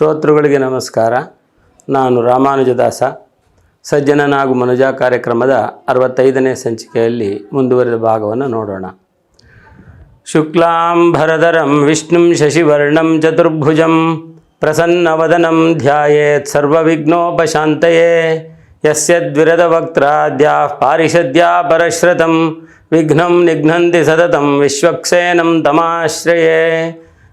ಶ್ರೋತೃಗಳಿಗೆ ನಮಸ್ಕಾರ. ನಾನು ರಾಮಾನುಜದಾಸ. ಸಜ್ಜನನಾಗು ಮನುಜ ಕಾರ್ಯಕ್ರಮದ ಅರವತ್ತೈದನೇ ಸಂಚಿಕೆಯಲ್ಲಿ ಮುಂದುವರೆದ ಭಾಗವನ್ನು ನೋಡೋಣ. ಶುಕ್ಲಾಂಭರಧರಂ ವಿಷ್ಣುಂ ಶಶಿವರ್ಣಂ, ಚತುರ್ಭುಜಂ, ಪ್ರಸನ್ನವದನಂ ಧ್ಯಾಯೇತ್ ಸರ್ವವಿಘ್ನೋಪಶಾಂತಯೇ. ಯಸ್ಯದ್ವಿರದವಕ್ತ್ರಾದ್ಯಾಃ ಪಾರಿಷದ್ಯಾ ಪರಶ್ರತಂ, ವಿಘ್ನಂ ನಿಘ್ನಂತಿ ಸತತಂ, ವಿಶ್ವಕ್ಸೇನಂ ತಮಾಶ್ರಯೇ.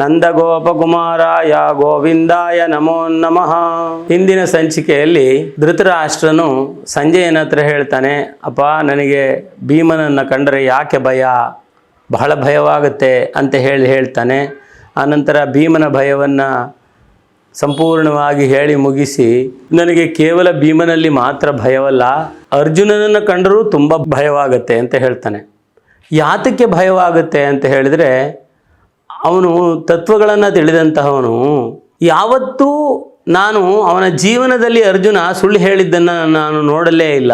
ನಂದಗೋಪಕುಮಾರಾಯ ಗೋವಿಂದಾಯ ನಮೋ ನಮಃ. ಹಿಂದಿನ ಸಂಚಿಕೆಯಲ್ಲಿ ಧೃತರಾಷ್ಟ್ರನು ಸಂಜಯನ ಹತ್ರ ಹೇಳ್ತಾನೆ, ಅಪ್ಪ, ನನಗೆ ಭೀಮನನ್ನು ಕಂಡರೆ ಯಾಕೆ ಭಯ? ಬಹಳ ಭಯವಾಗುತ್ತೆ ಅಂತ ಹೇಳಿ ಹೇಳ್ತಾನೆ. ಆನಂತರ ಭೀಮನ ಭಯವನ್ನು ಸಂಪೂರ್ಣವಾಗಿ ಹೇಳಿ ಮುಗಿಸಿ, ನನಗೆ ಕೇವಲ ಭೀಮನಲ್ಲಿ ಮಾತ್ರ ಭಯವಲ್ಲ, ಅರ್ಜುನನನ್ನು ಕಂಡರೂ ತುಂಬ ಭಯವಾಗುತ್ತೆ ಅಂತ ಹೇಳ್ತಾನೆ. ಯಾತಕ್ಕೆ ಭಯವಾಗುತ್ತೆ ಅಂತ ಹೇಳಿದರೆ ಅವನು ತತ್ವಗಳನ್ನು ತಿಳಿದಂತಹವನು. ಯಾವತ್ತೂ ನಾನು ಅವನ ಜೀವನದಲ್ಲಿ ಅರ್ಜುನ ಸುಳ್ಳು ಹೇಳಿದ್ದನ್ನು ನಾನು ನೋಡಲೇ ಇಲ್ಲ.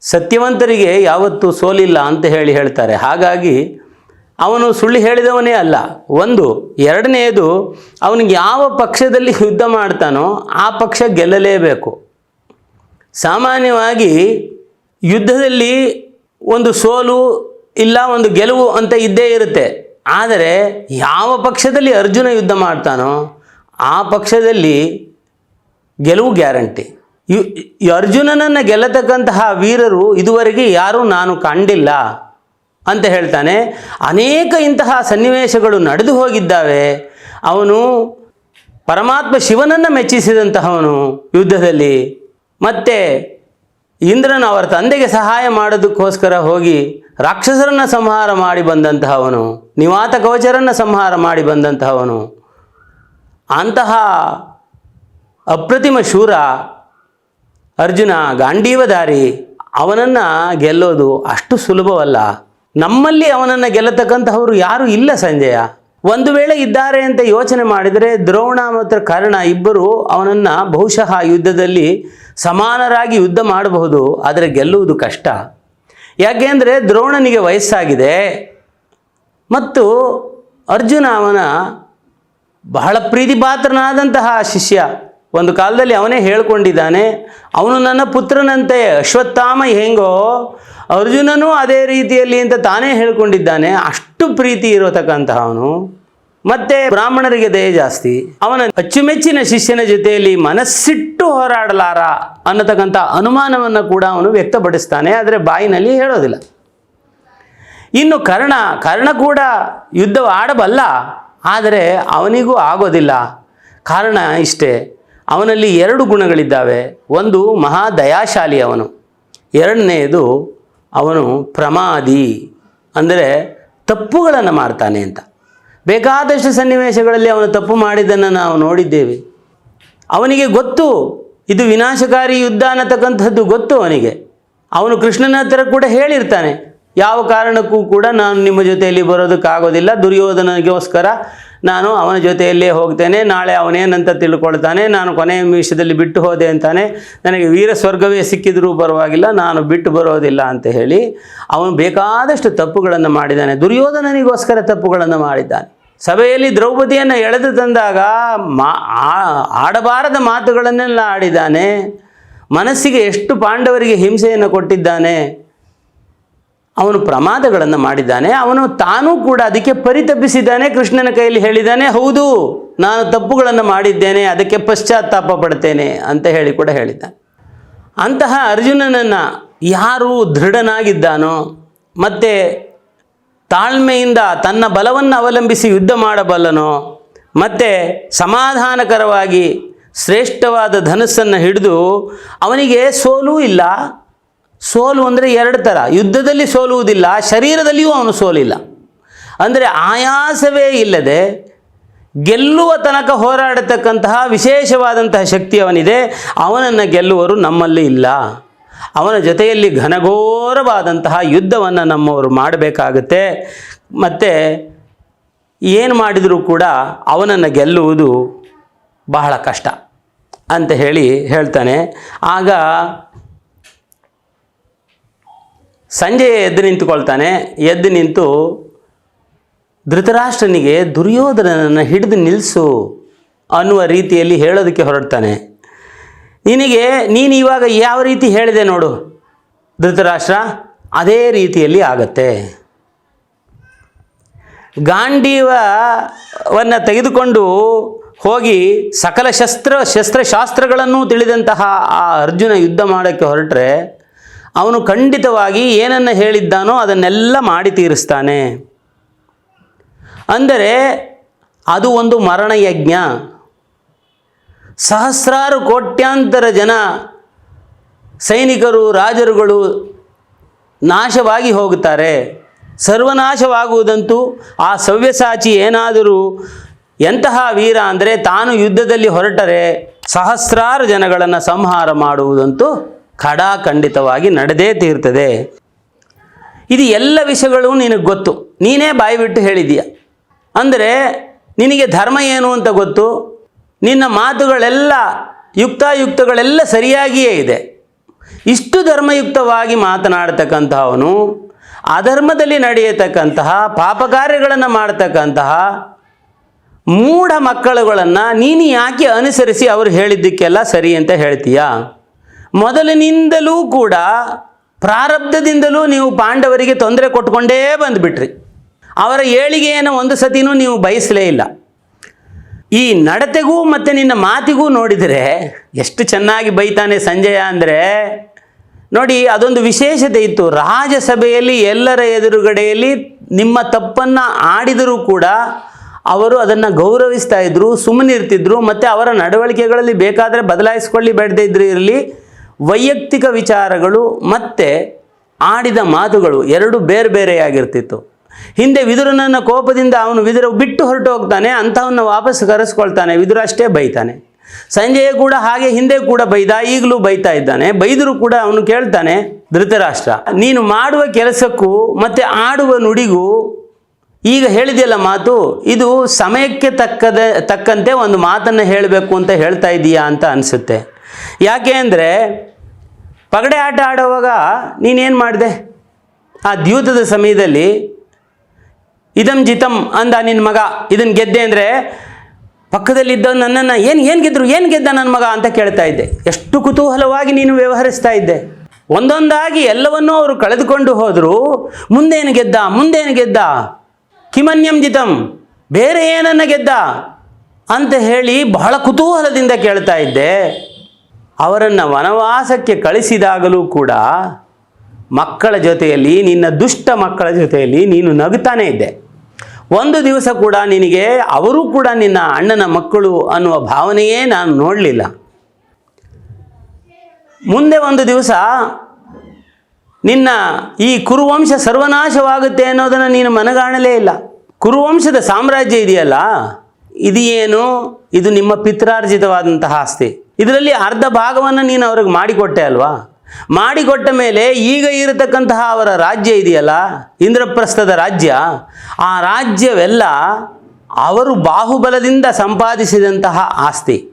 ಸತ್ಯವಂತರಿಗೆ ಯಾವತ್ತೂ ಸೋಲಿಲ್ಲ ಅಂತ ಹೇಳಿ ಹೇಳ್ತಾರೆ. ಹಾಗಾಗಿ ಅವನು ಸುಳ್ಳು ಹೇಳಿದವನೇ ಅಲ್ಲ. ಒಂದು, ಎರಡನೆಯದು, ಅವನಿಗೆ ಯಾವ ಪಕ್ಷದಲ್ಲಿ ಯುದ್ಧ ಮಾಡ್ತಾನೋ ಆ ಪಕ್ಷ ಗೆಲ್ಲಲೇಬೇಕು. ಸಾಮಾನ್ಯವಾಗಿ ಯುದ್ಧದಲ್ಲಿ ಒಂದು ಸೋಲು ಇಲ್ಲ, ಒಂದು ಗೆಲುವು ಅಂತ ಇದ್ದೇ ಇರುತ್ತೆ. ಆದರೆ ಯಾವ ಪಕ್ಷದಲ್ಲಿ ಅರ್ಜುನ ಯುದ್ಧ ಮಾಡ್ತಾನೋ ಆ ಪಕ್ಷದಲ್ಲಿ ಗೆಲುವು ಗ್ಯಾರಂಟಿ. ಯು ಅರ್ಜುನನನ್ನು ಗೆಲ್ಲತಕ್ಕಂತಹ ವೀರರು ಇದುವರೆಗೆ ಯಾರೂ ನಾನು ಕಂಡಿಲ್ಲ ಅಂತ ಹೇಳ್ತಾನೆ. ಅನೇಕ ಇಂತಹ ಸನ್ನಿವೇಶಗಳು ನಡೆದು ಹೋಗಿದ್ದಾವೆ. ಅವನು ಪರಮಾತ್ಮ ಶಿವನನ್ನು ಮೆಚ್ಚಿಸಿದಂತಹವನು ಯುದ್ಧದಲ್ಲಿ. ಮತ್ತೆ ಇಂದ್ರನು ಅವರ ತಂದೆಗೆ ಸಹಾಯ ಮಾಡೋದಕ್ಕೋಸ್ಕರ ಹೋಗಿ ರಾಕ್ಷಸರನ್ನು ಸಂಹಾರ ಮಾಡಿ ಬಂದಂತಹವನು, ನಿವಾತ ಕವಚರನ್ನು ಸಂಹಾರ ಮಾಡಿ ಬಂದಂತಹವನು. ಅಂತಹ ಅಪ್ರತಿಮ ಶೂರ ಅರ್ಜುನ ಗಾಂಡೀವಧಾರಿ ಅವನನ್ನು ಗೆಲ್ಲೋದು ಅಷ್ಟು ಸುಲಭವಲ್ಲ. ನಮ್ಮಲ್ಲಿ ಅವನನ್ನು ಗೆಲ್ಲತಕ್ಕಂತಹವರು ಯಾರೂ ಇಲ್ಲ ಸಂಜಯ. ಒಂದು ವೇಳೆ ಇದ್ದಾರೆ ಅಂತ ಯೋಚನೆ ಮಾಡಿದರೆ ದ್ರೋಣ ಮತ್ತು ಕರ್ಣ ಇಬ್ಬರು ಅವನನ್ನು ಬಹುಶಃ ಯುದ್ಧದಲ್ಲಿ ಸಮಾನರಾಗಿ ಯುದ್ಧ ಮಾಡಬಹುದು, ಆದರೆ ಗೆಲ್ಲುವುದು ಕಷ್ಟ. ಯಾಕೆಂದರೆ ದ್ರೋಣನಿಗೆ ವಯಸ್ಸಾಗಿದೆ, ಮತ್ತು ಅರ್ಜುನ ಅವನ ಬಹಳ ಪ್ರೀತಿಪಾತ್ರನಾದಂತಹ ಶಿಷ್ಯ. ಒಂದು ಕಾಲದಲ್ಲಿ ಅವನೇ ಹೇಳ್ಕೊಂಡಿದ್ದಾನೆ, ಅವನು ನನ್ನ ಪುತ್ರನಂತೆ, ಅಶ್ವತ್ಥಾಮ ಹೆಂಗೋ? ಅರ್ಜುನನೂ ಅದೇ ರೀತಿಯಲ್ಲಿ ಅಂತ ತಾನೇ ಹೇಳ್ಕೊಂಡಿದ್ದಾನೆ. ಅಷ್ಟು ಪ್ರೀತಿ ಇರತಕ್ಕಂತಹ ಅವನು. ಮತ್ತೆ ಬ್ರಾಹ್ಮಣರಿಗೆ ದಯೆ ಜಾಸ್ತಿ. ಅವನ ಅಚ್ಚುಮೆಚ್ಚಿನ ಶಿಷ್ಯನ ಜೊತೆಯಲ್ಲಿ ಮನಸ್ಸಿಟ್ಟು ಹೋರಾಡಲಾರ ಅನ್ನತಕ್ಕಂಥ ಅನುಮಾನವನ್ನು ಕೂಡ ಅವನು ವ್ಯಕ್ತಪಡಿಸ್ತಾನೆ, ಆದರೆ ಬಾಯಿನಲ್ಲಿ ಹೇಳೋದಿಲ್ಲ. ಇನ್ನು ಕರ್ಣ ಕರ್ಣ ಕೂಡ ಯುದ್ಧ ಆಡಬಲ್ಲ, ಆದರೆ ಅವನಿಗೂ ಆಗೋದಿಲ್ಲ. ಕಾರಣ ಇಷ್ಟೇ, ಅವನಲ್ಲಿ ಎರಡು ಗುಣಗಳಿದ್ದಾವೆ. ಒಂದು ಮಹಾ ದಯಾಶಾಲಿ ಅವನು ಎರಡನೆಯದು ಅವನು ಪ್ರಮಾದಿ, ಅಂದರೆ ತಪ್ಪುಗಳನ್ನು ಮಾಡ್ತಾನೆ ಅಂತ. ಬೇಕಾದಷ್ಟು ಸನ್ನಿವೇಶಗಳಲ್ಲಿ ಅವನು ತಪ್ಪು ಮಾಡಿದ್ದನ್ನು ನಾವು ನೋಡಿದ್ದೇವೆ. ಅವನಿಗೆ ಗೊತ್ತು, ಇದು ವಿನಾಶಕಾರಿ ಯುದ್ಧ ಅನ್ನತಕ್ಕಂಥದ್ದು ಗೊತ್ತು ಅವನಿಗೆ. ಅವನು ಕೃಷ್ಣನ ಹತ್ರ ಕೂಡ ಹೇಳಿರ್ತಾನೆ, ಯಾವ ಕಾರಣಕ್ಕೂ ಕೂಡ ನಾನು ನಿಮ್ಮ ಜೊತೆಯಲ್ಲಿ ಬರೋದಕ್ಕಾಗೋದಿಲ್ಲ ದುರ್ಯೋಧನಗೋಸ್ಕರ ನಾನು ಅವನ ಜೊತೆಯಲ್ಲೇ ಹೋಗ್ತೇನೆ, ನಾಳೆ ಅವನೇನಂತ ತಿಳ್ಕೊಳ್ತಾನೆ, ನಾನು ಕೊನೆಯ ನಿಮಿಷದಲ್ಲಿ ಬಿಟ್ಟು ಹೋದೆ ಅಂತಾನೆ, ನನಗೆ ವೀರ ಸ್ವರ್ಗವೇ ಸಿಕ್ಕಿದರೂ ಪರವಾಗಿಲ್ಲ, ನಾನು ಬಿಟ್ಟು ಬರೋದಿಲ್ಲ ಅಂತ ಹೇಳಿ ಅವನು ಬೇಕಾದಷ್ಟು ತಪ್ಪುಗಳನ್ನು ಮಾಡಿದ್ದಾನೆ, ದುರ್ಯೋಧನನಿಗೋಸ್ಕರ ತಪ್ಪುಗಳನ್ನು ಮಾಡಿದ್ದಾನೆ. ಸಭೆಯಲ್ಲಿ ದ್ರೌಪದಿಯನ್ನು ಎಳೆದು ತಂದಾಗ ಮಾ ಆಡಬಾರದ ಮಾತುಗಳನ್ನೆಲ್ಲ ಆಡಿದ್ದಾನೆ. ಮನಸ್ಸಿಗೆ ಎಷ್ಟು ಪಾಂಡವರಿಗೆ ಹಿಂಸೆಯನ್ನು ಕೊಟ್ಟಿದ್ದಾನೆ. ಅವನು ಪ್ರಮಾದಗಳನ್ನು ಮಾಡಿದ್ದಾನೆ. ಅವನು ತಾನೂ ಕೂಡ ಅದಕ್ಕೆ ಪರಿತಪಿಸಿದ್ದಾನೆ. ಕೃಷ್ಣನ ಕೈಯಲ್ಲಿ ಹೇಳಿದ್ದಾನೆ, ಹೌದು, ನಾನು ತಪ್ಪುಗಳನ್ನು ಮಾಡಿದ್ದೇನೆ, ಅದಕ್ಕೆ ಪಶ್ಚಾತ್ತಾಪ ಪಡ್ತೇನೆ ಅಂತ ಹೇಳಿ ಕೂಡ ಹೇಳಿದ್ದ ಅಂತಹ ಅರ್ಜುನನನ್ನು ಯಾರು ದೃಢನಾಗಿದ್ದಾನೋ, ಮತ್ತು ತಾಳ್ಮೆಯಿಂದ ತನ್ನ ಬಲವನ್ನು ಅವಲಂಬಿಸಿ ಯುದ್ಧ ಮಾಡಬಲ್ಲನೋ, ಮತ್ತು ಸಮಾಧಾನಕರವಾಗಿ ಶ್ರೇಷ್ಠವಾದ ಧನಸ್ಸನ್ನು ಹಿಡಿದು ಅವನಿಗೆ ಸೋಲೂ ಇಲ್ಲ. ಸೋಲು ಅಂದರೆ ಎರಡು ಥರ. ಯುದ್ಧದಲ್ಲಿ ಸೋಲುವುದಿಲ್ಲ, ಶರೀರದಲ್ಲಿಯೂ ಅವನು ಸೋಲಿಲ್ಲ. ಅಂದರೆ ಆಯಾಸವೇ ಇಲ್ಲದೆ ಗೆಲ್ಲುವ ತನಕ ಹೋರಾಡತಕ್ಕಂತಹ ವಿಶೇಷವಾದಂತಹ ಶಕ್ತಿ ಅವನಿದೆ. ಅವನನ್ನು ಗೆಲ್ಲುವರು ನಮ್ಮಲ್ಲಿ ಇಲ್ಲ. ಅವನ ಜೊತೆಯಲ್ಲಿ ಘನಘೋರವಾದಂತಹ ಯುದ್ಧವನ್ನು ನಮ್ಮವರು ಮಾಡಬೇಕಾಗುತ್ತೆ. ಮತ್ತು ಏನು ಮಾಡಿದರೂ ಕೂಡ ಅವನನ್ನು ಗೆಲ್ಲುವುದು ಬಹಳ ಕಷ್ಟ ಅಂತ ಹೇಳಿ ಹೇಳ್ತಾನೆ. ಆಗ ಸಂಜೆ ಎದ್ದು ನಿಂತುಕೊಳ್ತಾನೆ. ಎದ್ದು ನಿಂತು, ಧೃತರಾಷ್ಟ್ರನಿಗೆ ದುರ್ಯೋಧನನನ್ನು ಹಿಡಿದು ನಿಲ್ಲಿಸು ಅನ್ನುವ ರೀತಿಯಲ್ಲಿ ಹೇಳೋದಕ್ಕೆ ಹೊರಡ್ತಾನೆ. ನಿನಗೆ ನೀನು ಇವಾಗ ಯಾವ ರೀತಿ ಹೇಳಿದೆ ನೋಡು. ಧೃತರಾಷ್ಟ್ರ, ಅದೇ ರೀತಿಯಲ್ಲಿ ಆಗತ್ತೆ. ಗಾಂಡೀವವನ್ನು ತೆಗೆದುಕೊಂಡು ಹೋಗಿ ಸಕಲ ಶಸ್ತ್ರ, ಶಸ್ತ್ರಶಾಸ್ತ್ರಗಳನ್ನು ತಿಳಿದಂತಹ ಆ ಅರ್ಜುನ ಯುದ್ಧ ಮಾಡೋಕ್ಕೆ ಹೊರಟ್ರೆ, ಅವನು ಖಂಡಿತವಾಗಿ ಏನನ್ನು ಹೇಳಿದ್ದಾನೋ ಅದನ್ನೆಲ್ಲ ಮಾಡಿ ತೀರಿಸ್ತಾನೆ. ಅಂದರೆ ಅದು ಒಂದು ಮರಣಯಜ್ಞ. ಸಹಸ್ರಾರು ಕೋಟ್ಯಾಂತರ ಜನ ಸೈನಿಕರು, ರಾಜರುಗಳು ನಾಶವಾಗಿ ಹೋಗುತ್ತಾರೆ. ಸರ್ವನಾಶವಾಗುವುದಂತೂ ಆ ಸವ್ಯಸಾಚಿ ಏನಾದರೂ ಎಂತಹ ವೀರ ಅಂದರೆ ತಾನು ಯುದ್ಧದಲ್ಲಿ ಹೊರಟರೆ ಸಹಸ್ರಾರು ಜನಗಳನ್ನು ಸಂಹಾರ ಮಾಡುವುದಂತೂ ಖಡಾಖಂಡಿತವಾಗಿ ನಡೆದೇ ತೀರ್ತದೆ. ಇದು ಎಲ್ಲ ವಿಷಯಗಳು ನಿನಗೆ ಗೊತ್ತು. ನೀನೇ ಬಾಯಿ ಬಿಟ್ಟು ಹೇಳಿದೀಯ ಅಂದರೆ ನಿನಗೆ ಧರ್ಮ ಏನು ಅಂತ ಗೊತ್ತು? ನಿನ್ನ ಮಾತುಗಳೆಲ್ಲ ಯುಕ್ತಾಯುಕ್ತಗಳೆಲ್ಲ ಸರಿಯಾಗಿಯೇ ಇದೆ. ಇಷ್ಟು ಧರ್ಮಯುಕ್ತವಾಗಿ ಮಾತನಾಡ್ತಕ್ಕಂತಹವನು, ಅಧರ್ಮದಲ್ಲಿ ನಡೆಯತಕ್ಕಂತಹ ಪಾಪ ಕಾರ್ಯಗಳನ್ನು ಮಾಡ್ತಕ್ಕಂತಹ ಮೂಢ ಮಕ್ಕಳುಗಳನ್ನು ನೀನು ಯಾಕೆ ಅನುಸರಿಸಿ ಅವರು ಹೇಳಿದ್ದಕ್ಕೆಲ್ಲ ಸರಿ ಅಂತ ಹೇಳ್ತೀಯಾ? ಮೊದಲಿನಿಂದಲೂ ಕೂಡ ಪ್ರಾರಬ್ಧದಿಂದಲೂ ನೀವು ಪಾಂಡವರಿಗೆ ತೊಂದರೆ ಕೊಟ್ಕೊಂಡೇ ಬಂದುಬಿಟ್ರಿ. ಅವರ ಏಳಿಗೆಯನ್ನು ಒಂದು ಸತಿನೂ ನೀವು ಬಯಸಲೇ ಇಲ್ಲ. ಈ ನಡತೆಗೂ ಮತ್ತು ನಿನ್ನ ಮಾತಿಗೂ ನೋಡಿದರೆ ಎಷ್ಟು ಚೆನ್ನಾಗಿ ಬೈತಾನೆ ಸಂಜಯ ಅಂದರೆ, ನೋಡಿ ಅದೊಂದು ವಿಶೇಷತೆ ಇತ್ತು. ರಾಜಸಭೆಯಲ್ಲಿ ಎಲ್ಲರ ಎದುರುಗಡೆಯಲ್ಲಿ ನಿಮ್ಮ ತಪ್ಪನ್ನು ಆಡಿದರೂ ಕೂಡ ಅವರು ಅದನ್ನು ಗೌರವಿಸ್ತಾ ಇದ್ದರು ಸುಮ್ಮನಿರ್ತಿದ್ರು, ಮತ್ತು ಅವರ ನಡವಳಿಕೆಗಳಲ್ಲಿ ಬೇಕಾದರೆ ಬದಲಾಯಿಸ್ಕೊಳ್ಳಿ ಬೇಡದೇ ಇದ್ರೆ ಇರಲಿ. ವೈಯಕ್ತಿಕ ವಿಚಾರಗಳು ಮತ್ತು ಆಡಿದ ಮಾತುಗಳು ಎರಡು ಬೇರೆ ಬೇರೆಯಾಗಿರ್ತಿತ್ತು ಹಿಂದೆ ವಿದುರನನ್ನು ಕೋಪದಿಂದ ಅವನು ವಿದುರ ಬಿಟ್ಟು ಹೊರಟು ಹೋಗ್ತಾನೆ, ಅಂಥವನ್ನ ವಾಪಸ್ ಕರೆಸ್ಕೊಳ್ತಾನೆ, ವಿದುರ ಅಷ್ಟೇ ಬೈತಾನೆ. ಸಂಜೆಯ ಕೂಡ ಹಾಗೆ ಹಿಂದೆ ಕೂಡ ಬೈದ, ಈಗಲೂ ಬೈತಾ ಇದ್ದಾನೆ. ಬೈದರೂ ಕೂಡ ಅವನು ಕೇಳ್ತಾನೆ, ಧೃತರಾಷ್ಟ್ರ, ನೀನು ಮಾಡುವ ಕೆಲಸಕ್ಕೂ ಮತ್ತು ಆಡುವ ನುಡಿಗೂ ಈಗ ಹೇಳಿದೆಯಲ್ಲ ಮಾತು, ಇದು ಸಮಯಕ್ಕೆ ತಕ್ಕದ, ತಕ್ಕಂತೆ ಒಂದು ಮಾತನ್ನು ಹೇಳಬೇಕು ಅಂತ ಹೇಳ್ತಾ ಇದೀಯಾ ಅಂತ ಅನಿಸುತ್ತೆ. ಯಾಕೆ ಅಂದರೆ, ಪಗಡೆ ಆಟ ಆಡುವಾಗ ನೀನೇನು ಮಾಡಿದೆ? ಆ ದ್ಯೂತದ ಸಮಯದಲ್ಲಿ ಇದಂ ಜಿತಂ ಅಂದ ನಿನ್ನ ಮಗ. ಇದನ್ನ ಗೆದ್ದೆ ಅಂದರೆ ಪಕ್ಕದಲ್ಲಿದ್ದ ನನ್ನನ್ನು ಏನು ಏನು ಗೆದ್ರು ಏನು ಗೆದ್ದ ನನ್ನ ಮಗ ಅಂತ ಕೇಳ್ತಾ ಇದ್ದೆ. ಎಷ್ಟು ಕುತೂಹಲವಾಗಿ ನೀನು ವ್ಯವಹರಿಸ್ತಾ ಇದ್ದೆ. ಒಂದೊಂದಾಗಿ ಎಲ್ಲವನ್ನೂ ಅವರು ಕಳೆದುಕೊಂಡು ಹೋದರೂ. ಮುಂದೇನು ಗೆದ್ದ? ಮುಂದೇನು ಗೆದ್ದ? ಕಿಮನ್ಯಂ ಜಿತಂ. ಬೇರೆ ಏನನ್ನ ಗೆದ್ದ? ಅಂತ ಹೇಳಿ ಬಹಳ ಕುತೂಹಲದಿಂದ ಕೇಳ್ತಾ ಇದ್ದೆ. ಅವರನ್ನು ವನವಾಸಕ್ಕೆ ಕಳಿಸಿದಾಗಲೂ ಕೂಡ ಮಕ್ಕಳ ಜೊತೆಯಲ್ಲಿ, ನಿನ್ನ ದುಷ್ಟ ಮಕ್ಕಳ ಜೊತೆಯಲ್ಲಿ ನೀನು ನಗುತ್ತಾನೇ ಇದ್ದೆ. ಒಂದು ದಿವಸ ಕೂಡ ನಿನಗೆ ಅವರು ಕೂಡ ನಿನ್ನ ಅಣ್ಣನ ಮಕ್ಕಳು ಅನ್ನುವ ಭಾವನೆಯೇ ನಾನು ನೋಡಲಿಲ್ಲ. ಮುಂದೆ ಒಂದು ದಿವಸ ನಿನ್ನ ಈ ಕುರುವಂಶ ಸರ್ವನಾಶವಾಗುತ್ತೆ ಅನ್ನೋದನ್ನು ನೀನು ಮನಗಾಣಲೇ ಇಲ್ಲ. ಕುರುವಂಶದ ಸಾಮ್ರಾಜ್ಯ ಇದೆಯಲ್ಲ? ಇದು ಏನು ಇದು ನಿಮ್ಮ ಪಿತ್ರಾರ್ಜಿತವಾದಂತಹ ಆಸ್ತಿ. ಇದರಲ್ಲಿ ಅರ್ಧ ಭಾಗವನ್ನು ನೀನು ಅವ್ರಿಗೆ ಮಾಡಿಕೊಟ್ಟೆ ಅಲ್ವಾ? ಮಾಡಿಕೊಟ್ಟ ಮೇಲೆ ಈಗ ಇರತಕ್ಕಂತಹ ಅವರ ರಾಜ್ಯ ಇದೆಯಲ್ಲ? ಇಂದ್ರಪ್ರಸ್ಥದ ರಾಜ್ಯ. ಆ ರಾಜ್ಯವೆಲ್ಲ ಅವರು ಬಾಹುಬಲದಿಂದ ಸಂಪಾದಿಸಿದಂತಹ ಆಸ್ತಿ.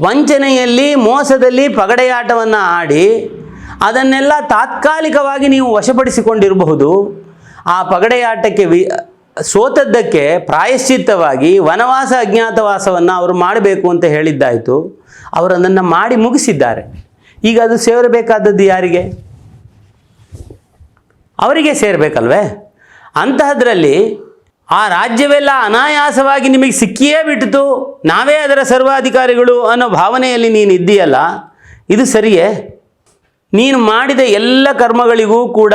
ವಂಚನೆಯಲ್ಲಿ, ಮೋಸದಲ್ಲಿ ಪಗಡೆಯಾಟವನ್ನು ಆಡಿ ಅದನ್ನೆಲ್ಲ ತಾತ್ಕಾಲಿಕವಾಗಿ ನೀವು ವಶಪಡಿಸಿಕೊಂಡಿರಬಹುದು. ಆ ಪಗಡೆಯಾಟಕ್ಕೆ ವಿ, ಸೋತದ್ದಕ್ಕೆ ಪ್ರಾಯಶ್ಚಿತ್ತವಾಗಿ ವನವಾಸ ಅಜ್ಞಾತವಾಸವನ್ನು ಅವರು ಮಾಡಬೇಕು ಅಂತ ಹೇಳಿದ್ದಾಯಿತು. ಅವರು ಅದನ್ನು ಮಾಡಿ ಮುಗಿಸಿದ್ದಾರೆ. ಈಗ ಅದು ಸೇರಬೇಕಾದದ್ದು ಯಾರಿಗೆ? ಅವರಿಗೆ ಸೇರಬೇಕಲ್ವೇ? ಅಂತಹದ್ರಲ್ಲಿ ಆ ರಾಜ್ಯವೆಲ್ಲ ಅನಾಯಾಸವಾಗಿ ನಿಮಗೆ ಸಿಕ್ಕಿಯೇ ಬಿಟ್ಟಿತು, ನಾವೇ ಅದರ ಸರ್ವಾಧಿಕಾರಿಗಳು ಅನ್ನೋ ಭಾವನೆಯಲ್ಲಿ ನೀನು ಇದ್ದೀಯಲ್ಲ, ಇದು ಸರಿಯೇ? ನೀನು ಮಾಡಿದ ಎಲ್ಲ ಕರ್ಮಗಳಿಗೂ ಕೂಡ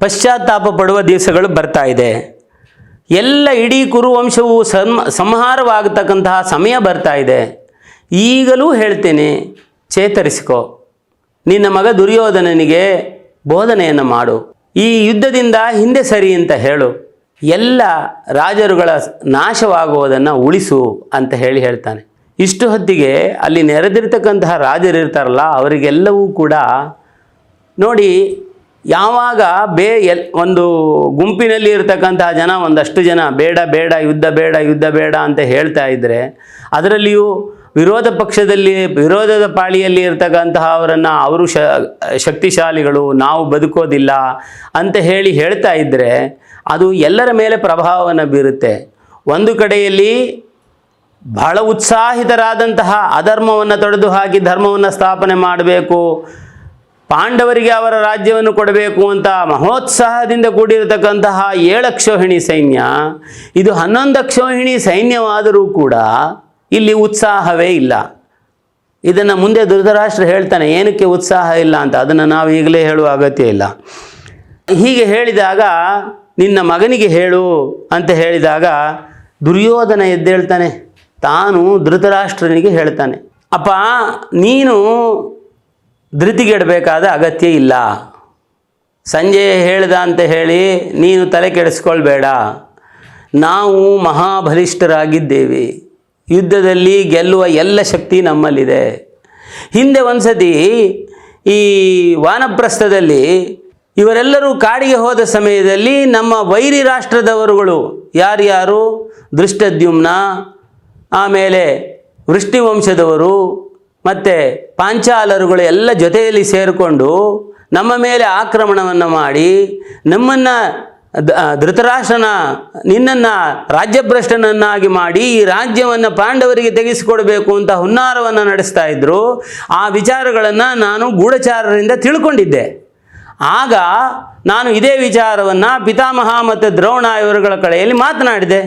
ಪಶ್ಚಾತ್ತಾಪ ಪಡುವ ದಿವಸಗಳು ಬರ್ತಾ ಇದೆ. ಎಲ್ಲ ಇಡೀ ಕುರುವಂಶವು ಸಂ ಸಂಹಾರವಾಗತಕ್ಕಂತಹ ಸಮಯ ಬರ್ತಾ ಇದೆ. ಈಗಲೂ ಹೇಳ್ತೇನೆ ಚೇತರಿಸಿಕೋ. ನಿನ್ನ ಮಗ ದುರ್ಯೋಧನನಿಗೆ ಬೋಧನೆಯನ್ನು ಮಾಡು. ಈ ಯುದ್ಧದಿಂದ ಹಿಂದೆ ಸರಿ ಅಂತ ಹೇಳು. ಎಲ್ಲ ರಾಜರುಗಳ ನಾಶವಾಗುವುದನ್ನು ಉಳಿಸು ಅಂತ ಹೇಳಿ ಹೇಳ್ತಾನೆ. ಇಷ್ಟು ಹೊತ್ತಿಗೆ ಅಲ್ಲಿ ನೆರೆದಿರ್ತಕ್ಕಂತಹ ರಾಜರಿರ್ತಾರಲ್ಲ ಅವರಿಗೆಲ್ಲವೂ ಕೂಡ ನೋಡಿ ಯಾವಾಗ ಬೇ ಎಲ್ ಒಂದು ಗುಂಪಿನಲ್ಲಿ ಇರತಕ್ಕಂತಹ ಜನ, ಒಂದಷ್ಟು ಜನ ಬೇಡ ಬೇಡ, ಯುದ್ಧ ಬೇಡ ಯುದ್ಧ ಬೇಡ ಅಂತ ಹೇಳ್ತಾ ಇದ್ದರೆ ಅದರಲ್ಲಿಯೂ ವಿರೋಧ ಪಕ್ಷದಲ್ಲಿ, ವಿರೋಧದ ಪಾಳಿಯಲ್ಲಿ ಇರ್ತಕ್ಕಂತಹ ಅವರನ್ನು ಅವರು ಶ, ಶಕ್ತಿಶಾಲಿಗಳು, ನಾವು ಬದುಕೋದಿಲ್ಲ ಅಂತ ಹೇಳಿ ಹೇಳ್ತಾ ಇದ್ದರೆ ಅದು ಎಲ್ಲರ ಮೇಲೆ ಪ್ರಭಾವವನ್ನು ಬೀರುತ್ತೆ. ಒಂದು ಕಡೆಯಲ್ಲಿ ಬಹಳ ಉತ್ಸಾಹಿತರಾದಂತಹ ಅಧರ್ಮವನ್ನು ತೊಡೆದು ಹಾಕಿ ಧರ್ಮವನ್ನು ಸ್ಥಾಪನೆ ಮಾಡಬೇಕು, ಪಾಂಡವರಿಗೆ ಅವರ ರಾಜ್ಯವನ್ನು ಕೊಡಬೇಕು ಅಂತ ಮಹೋತ್ಸಾಹದಿಂದ ಕೂಡಿರತಕ್ಕಂತಹ ಏಳಕ್ಷೋಹಿಣಿ ಸೈನ್ಯ, ಇದು ಹನ್ನೊಂದಕ್ಷೋಹಿಣಿ ಸೈನ್ಯವಾದರೂ ಕೂಡ ಇಲ್ಲಿ ಉತ್ಸಾಹವೇ ಇಲ್ಲ. ಇದನ್ನು ಮುಂದೆ ಧೃತರಾಷ್ಟ್ರ ಹೇಳ್ತಾನೆ, ಏನಕ್ಕೆ ಉತ್ಸಾಹ ಇಲ್ಲ ಅಂತ? ಅದನ್ನು ನಾವು ಈಗಲೇ ಹೇಳುವ ಅಗತ್ಯ ಇಲ್ಲ. ಹೀಗೆ ಹೇಳಿದಾಗ, ನಿನ್ನ ಮಗನಿಗೆ ಹೇಳು ಅಂತ ಹೇಳಿದಾಗ, ದುರ್ಯೋಧನ ಎದ್ದೇಳ್ತಾನೆ. ತಾನು ಧೃತರಾಷ್ಟ್ರನಿಗೆ ಹೇಳ್ತಾನೆ, ಅಪ್ಪ, ನೀನು ಧೃತಿಗೆಡಬೇಕಾದ ಅಗತ್ಯ ಇಲ್ಲ. ಸಂಜೆ ಹೇಳ್ದ ಅಂತ ಹೇಳಿ ನೀನು ತಲೆ ಕೆಡಿಸ್ಕೊಳ್ಬೇಡ. ನಾವು ಮಹಾಬಲಿಷ್ಠರಾಗಿದ್ದೇವೆ. ಯುದ್ಧದಲ್ಲಿ ಗೆಲ್ಲುವ ಎಲ್ಲ ಶಕ್ತಿ ನಮ್ಮಲ್ಲಿದೆ. ಹಿಂದೆ ಒಂದ್ಸತಿ ಈ ವಾನಪ್ರಸ್ಥದಲ್ಲಿ ಇವರೆಲ್ಲರೂ ಕಾಡಿಗೆ ಹೋದ ಸಮಯದಲ್ಲಿ ನಮ್ಮ ವೈರಿ ರಾಷ್ಟ್ರದವರುಗಳು ಯಾರ್ಯಾರು? ದೃಷ್ಟದ್ಯುಮ್ನ, ಆಮೇಲೆ ವೃಷ್ಟಿವಂಶದವರು ಮತ್ತು ಪಾಂಚಾಲರುಗಳು ಎಲ್ಲ ಜೊತೆಯಲ್ಲಿ ಸೇರಿಕೊಂಡು ನಮ್ಮ ಮೇಲೆ ಆಕ್ರಮಣವನ್ನು ಮಾಡಿ ನಮ್ಮನ್ನು ಧೃತರಾಷ್ಟ್ರನ, ನಿನ್ನನ್ನು ರಾಜ್ಯಭ್ರಷ್ಟನನ್ನಾಗಿ ಮಾಡಿ ಈ ರಾಜ್ಯವನ್ನು ಪಾಂಡವರಿಗೆ ತೆಗೆಸಿಕೊಡಬೇಕು ಅಂತ ಹುನ್ನಾರವನ್ನು ನಡೆಸ್ತಾ ಇದ್ದರು ಆ ವಿಚಾರಗಳನ್ನು ನಾನು ಗೂಢಚಾರರಿಂದ ತಿಳ್ಕೊಂಡಿದ್ದೆ. ಆಗ ನಾನು ಇದೇ ವಿಚಾರವನ್ನು ಪಿತಾಮಹ ಮತ್ತು ದ್ರೋಣ ಇವರುಗಳ ಕಡೆಯಲ್ಲಿ ಮಾತನಾಡಿದೆ.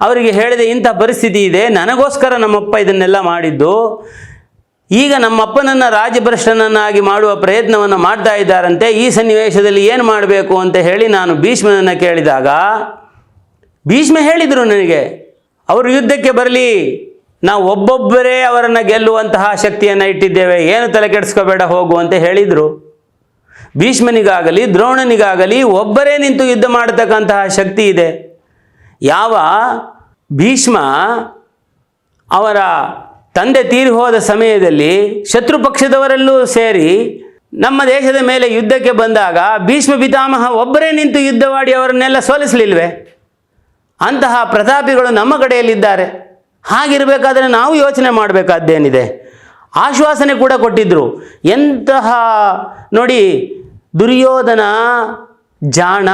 ಅವರಿಗೆ ಹೇಳಿದೆ, ಇಂಥ ಪರಿಸ್ಥಿತಿ ಇದೆ, ನನಗೋಸ್ಕರ ನಮ್ಮಪ್ಪ ಇದನ್ನೆಲ್ಲ ಮಾಡಿದ್ದು. ಈಗ ನಮ್ಮಪ್ಪನನ್ನು ರಾಜಭ್ರಷ್ಟನನ್ನಾಗಿ ಮಾಡುವ ಪ್ರಯತ್ನವನ್ನು ಮಾಡ್ತಾ ಇದ್ದಾರಂತೆ, ಈ ಸನ್ನಿವೇಶದಲ್ಲಿ ಏನು ಮಾಡಬೇಕು ಅಂತ ಹೇಳಿ ನಾನು ಭೀಷ್ಮನನ್ನು ಕೇಳಿದಾಗ, ಭೀಷ್ಮ ಹೇಳಿದರು ನನಗೆ, ಅವರು ಯುದ್ಧಕ್ಕೆ ಬರಲಿ, ನಾವು ಒಬ್ಬೊಬ್ಬರೇ ಅವರನ್ನು ಗೆಲ್ಲುವಂತಹ ಶಕ್ತಿಯನ್ನು ಇಟ್ಟಿದ್ದೇವೆ, ಏನು ತಲೆ ಕೆಡಿಸ್ಕೋಬೇಡ, ಹೋಗು ಅಂತ ಹೇಳಿದರು. ಭೀಷ್ಮನಿಗಾಗಲಿ, ದ್ರೋಣನಿಗಾಗಲಿ, ಒಬ್ಬರೇ ನಿಂತು ಯುದ್ಧ ಮಾಡತಕ್ಕಂತಹ ಶಕ್ತಿ ಇದೆ. ಯಾವ ಭೀಷ್ಮ ಅವರ ತಂದೆ ತೀರಿ ಹೋದ ಸಮಯದಲ್ಲಿ ಶತ್ರು ಪಕ್ಷದವರೆಲ್ಲೂ ಸೇರಿ ನಮ್ಮ ದೇಶದ ಮೇಲೆ ಯುದ್ಧಕ್ಕೆ ಬಂದಾಗ ಭೀಷ್ಮ ಪಿತಾಮಹ ಒಬ್ಬರೇ ನಿಂತು ಯುದ್ಧವಾಡಿ ಅವರನ್ನೆಲ್ಲ ಸೋಲಿಸಲಿಲ್ವೆ? ಅಂತಹ ಪ್ರತಾಪಿಗಳು ನಮ್ಮ ಕಡೆಯಲ್ಲಿದ್ದಾರೆ. ಹಾಗಿರಬೇಕಾದ್ರೆ ನಾವು ಯೋಚನೆ ಮಾಡಬೇಕಾದ್ದೇನಿದೆ? ಆಶ್ವಾಸನೆ ಕೂಡ ಕೊಟ್ಟಿದ್ದರು ಎಂತಹ ನೋಡಿ, ದುರ್ಯೋಧನ ಜಾಣ.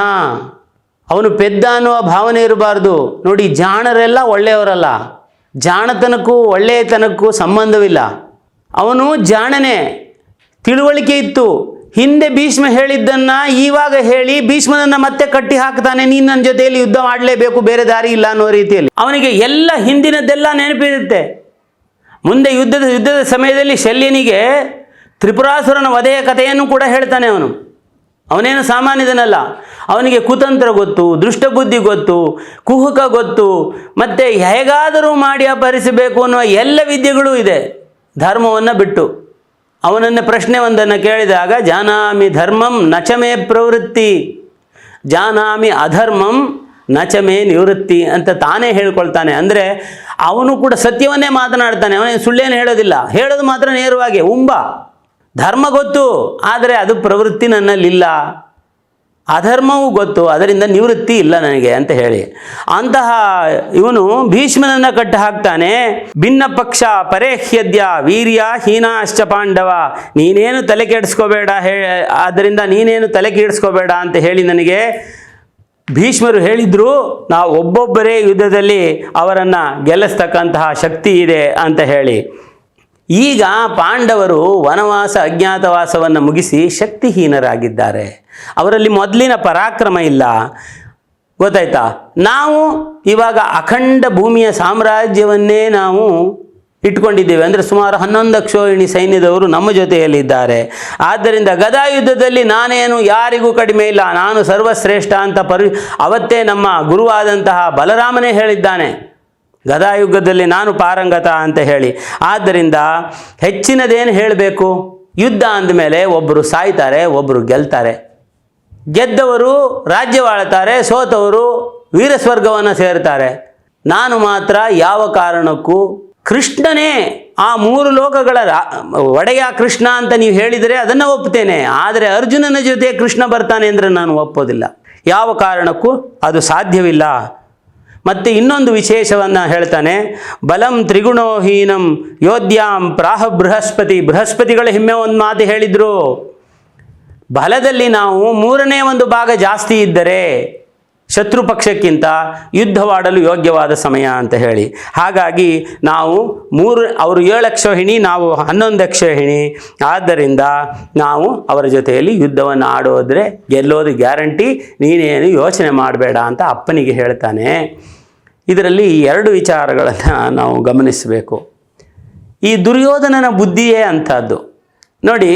ಅವನು ಪೆದ್ದ ಅನ್ನುವ ಭಾವನೆ ಇರಬಾರ್ದು. ನೋಡಿ, ಜಾಣರೆಲ್ಲ ಒಳ್ಳೆಯವರಲ್ಲ. ಜಾಣತನಕ್ಕೂ ಒಳ್ಳೆಯತನಕ್ಕೂ ಸಂಬಂಧವಿಲ್ಲ. ಅವನು ಜಾಣನೆ. ತಿಳುವಳಿಕೆ ಇತ್ತು. ಹಿಂದೆ ಭೀಷ್ಮ ಹೇಳಿದ್ದನ್ನು ಈವಾಗ ಹೇಳಿ ಭೀಷ್ಮನನ್ನು ಮತ್ತೆ ಕಟ್ಟಿ ಹಾಕ್ತಾನೆ ನೀನು ನನ್ನ ಜೊತೆಯಲ್ಲಿ ಯುದ್ಧ ಮಾಡಲೇಬೇಕು, ಬೇರೆ ದಾರಿ ಇಲ್ಲ ಅನ್ನೋ ರೀತಿಯಲ್ಲಿ. ಅವನಿಗೆ ಎಲ್ಲ ಹಿಂದಿನದ್ದೆಲ್ಲ ನೆನಪಿರುತ್ತೆ. ಮುಂದೆ ಯುದ್ಧದ ಯುದ್ಧದ ಸಮಯದಲ್ಲಿ ಶಲ್ಯನಿಗೆ ತ್ರಿಪುರಾಸುರನ ವಧೆಯ ಕಥೆಯನ್ನು ಕೂಡ ಹೇಳ್ತಾನೆ ಅವನು. ಅವನೇನು ಸಾಮಾನ್ಯದನಲ್ಲ. ಅವನಿಗೆ ಕುತಂತ್ರ ಗೊತ್ತು, ದುಷ್ಟಬುದ್ಧಿ ಗೊತ್ತು, ಕುಹುಕ ಗೊತ್ತು, ಮತ್ತು ಹೇಗಾದರೂ ಮಾಡಿ ಅಪಹರಿಸಬೇಕು ಅನ್ನುವ ಎಲ್ಲ ವಿದ್ಯೆಗಳೂ ಇದೆ. ಧರ್ಮವನ್ನು ಬಿಟ್ಟು. ಅವನನ್ನು ಪ್ರಶ್ನೆ ಒಂದನ್ನು ಕೇಳಿದಾಗ ಜಾನಾಮಿ ಧರ್ಮಂ ನಚಮೇ ಪ್ರವೃತ್ತಿ, ಜಾನಾಮಿ ಅಧರ್ಮಂ ನಚಮೇ ನಿವೃತ್ತಿ ಅಂತ ತಾನೇ ಹೇಳ್ಕೊಳ್ತಾನೆ. ಅಂದರೆ ಅವನು ಕೂಡ ಸತ್ಯವನ್ನೇ ಮಾತನಾಡ್ತಾನೆ. ಅವನೇ ಸುಳ್ಳೇನು ಹೇಳೋದಿಲ್ಲ. ಹೇಳೋದು ಮಾತ್ರ ನೇರವಾಗಿ, ಉಂಬ ಧರ್ಮ ಗೊತ್ತು, ಆದರೆ ಅದು ಪ್ರವೃತ್ತಿ ನನ್ನಲ್ಲಿಲ್ಲ. ಅಧರ್ಮವೂ ಗೊತ್ತು, ಅದರಿಂದ ನಿವೃತ್ತಿ ಇಲ್ಲ ನನಗೆ ಅಂತ ಹೇಳಿ. ಅಂತಹ ಇವನು ಭೀಷ್ಮನನ್ನು ಕಟ್ಟ ಹಾಕ್ತಾನೆ. ಭಿನ್ನ ಪಕ್ಷ ಪರೇಹ್ಯದ್ಯ, ವೀರ್ಯ ಹೀನಾಶ್ಚ ಪಾಂಡವ, ನೀನೇನು ತಲೆ ಕೆಡಿಸ್ಕೋಬೇಡ ಹೇ, ಆದ್ದರಿಂದ ನೀನೇನು ತಲೆ ಕೆಡಿಸ್ಕೋಬೇಡ ಅಂತ ಹೇಳಿ ನನಗೆ ಭೀಷ್ಮರು ಹೇಳಿದ್ರು, ನಾವು ಒಬ್ಬೊಬ್ಬರೇ ಯುದ್ಧದಲ್ಲಿ ಅವರನ್ನು ಗೆಲ್ಲಿಸ್ತಕ್ಕಂತಹ ಶಕ್ತಿ ಇದೆ ಅಂತ ಹೇಳಿ. ಈಗ ಪಾಂಡವರು ವನವಾಸ, ಅಜ್ಞಾತವಾಸವನ್ನು ಮುಗಿಸಿ ಶಕ್ತಿಹೀನರಾಗಿದ್ದಾರೆ. ಅವರಲ್ಲಿ ಮೊದಲಿನ ಪರಾಕ್ರಮ ಇಲ್ಲ. ಗೊತ್ತಾಯ್ತಾ? ನಾವು ಇವಾಗ ಅಖಂಡ ಭೂಮಿಯ ಸಾಮ್ರಾಜ್ಯವನ್ನೇ ನಾವು ಇಟ್ಕೊಂಡಿದ್ದೇವೆ. ಅಂದರೆ ಸುಮಾರು ಹನ್ನೊಂದು ಅಕ್ಷೋಹಿಣಿ ಸೈನ್ಯದವರು ನಮ್ಮ ಜೊತೆಯಲ್ಲಿದ್ದಾರೆ. ಆದ್ದರಿಂದ ಗದಾ ಯುದ್ಧದಲ್ಲಿ ನಾನೇನು ಯಾರಿಗೂ ಕಡಿಮೆ ಇಲ್ಲ. ನಾನು ಸರ್ವಶ್ರೇಷ್ಠ ಅಂತ ಪರಿ ಅವತ್ತೇ ನಮ್ಮ ಗುರುವಾದಂತಹ ಬಲರಾಮನೇ ಹೇಳಿದ್ದಾನೆ. ಗದಾಯುಗದಲ್ಲಿ ನಾನು ಪಾರಂಗತ ಅಂತ ಹೇಳಿ. ಆದ್ದರಿಂದ ಹೆಚ್ಚಿನದೇನು ಹೇಳಬೇಕು? ಯುದ್ಧ ಅಂದಮೇಲೆ ಒಬ್ಬರು ಸಾಯ್ತಾರೆ ಒಬ್ಬರು ಗೆಲ್ತಾರೆ. ಗೆದ್ದವರು ರಾಜ್ಯವಾಳ್ತಾರೆ ಸೋತವರು ವೀರಸ್ವರ್ಗವನ್ನು ಸೇರ್ತಾರೆ. ನಾನು ಮಾತ್ರ ಯಾವ ಕಾರಣಕ್ಕೂ ಕೃಷ್ಣನೇ, ಆ ಮೂರು ಲೋಕಗಳ ಒಡೆಯ ಕೃಷ್ಣ ಅಂತ ನೀವು ಹೇಳಿದರೆ ಅದನ್ನು ಒಪ್ಪುತ್ತೇನೆ ಆದರೆ ಅರ್ಜುನನ ಜೊತೆ ಕೃಷ್ಣ ಬರ್ತಾನೆ ಅಂದರೆ ನಾನು ಒಪ್ಪೋದಿಲ್ಲ. ಯಾವ ಕಾರಣಕ್ಕೂ ಅದು ಸಾಧ್ಯವಿಲ್ಲ. ಮತ್ತು ಇನ್ನೊಂದು ವಿಶೇಷವನ್ನು ಹೇಳ್ತಾನೆ, ಬಲಂ ತ್ರಿಗುಣೋಹೀನಂ ಯೋಧ್ಯಾಂ ಪ್ರಾಹ ಬೃಹಸ್ಪತಿ ಬೃಹಸ್ಪತಿಗಳ ಹಿಮ್ಮೆ ಒಂದು ಮಾತು ಹೇಳಿದರು. ಬಲದಲ್ಲಿ ನಾವು ಮೂರನೇ ಒಂದು ಭಾಗ ಜಾಸ್ತಿ ಇದ್ದರೆ ಶತ್ರು ಪಕ್ಷಕ್ಕಿಂತ ಯುದ್ಧವಾಡಲು ಯೋಗ್ಯವಾದ ಸಮಯ ಅಂತ ಹೇಳಿ. ಹಾಗಾಗಿ ನಾವು ಮೂರು, ಅವರು ಏಳು ಅಕ್ಷೋಹಿಣಿ ನಾವು ಹನ್ನೊಂದು ಅಕ್ಷೋಹಿಣಿ ಆದ್ದರಿಂದ ನಾವು ಅವರ ಜೊತೆಯಲ್ಲಿ ಯುದ್ಧವನ್ನು ಆಡೋದ್ರೆ ಗೆಲ್ಲೋದು ಗ್ಯಾರಂಟಿ, ನೀನೇನು ಯೋಚನೆ ಮಾಡಬೇಡ ಅಂತ ಅಪ್ಪನಿಗೆ ಹೇಳ್ತಾನೆ. ಇದರಲ್ಲಿ ಎರಡು ವಿಚಾರಗಳನ್ನು ನಾವು ಗಮನಿಸಬೇಕು. ಈ ದುರ್ಯೋಧನನ ಬುದ್ಧಿಯೇ ಅಂಥದ್ದು. ನೋಡಿ,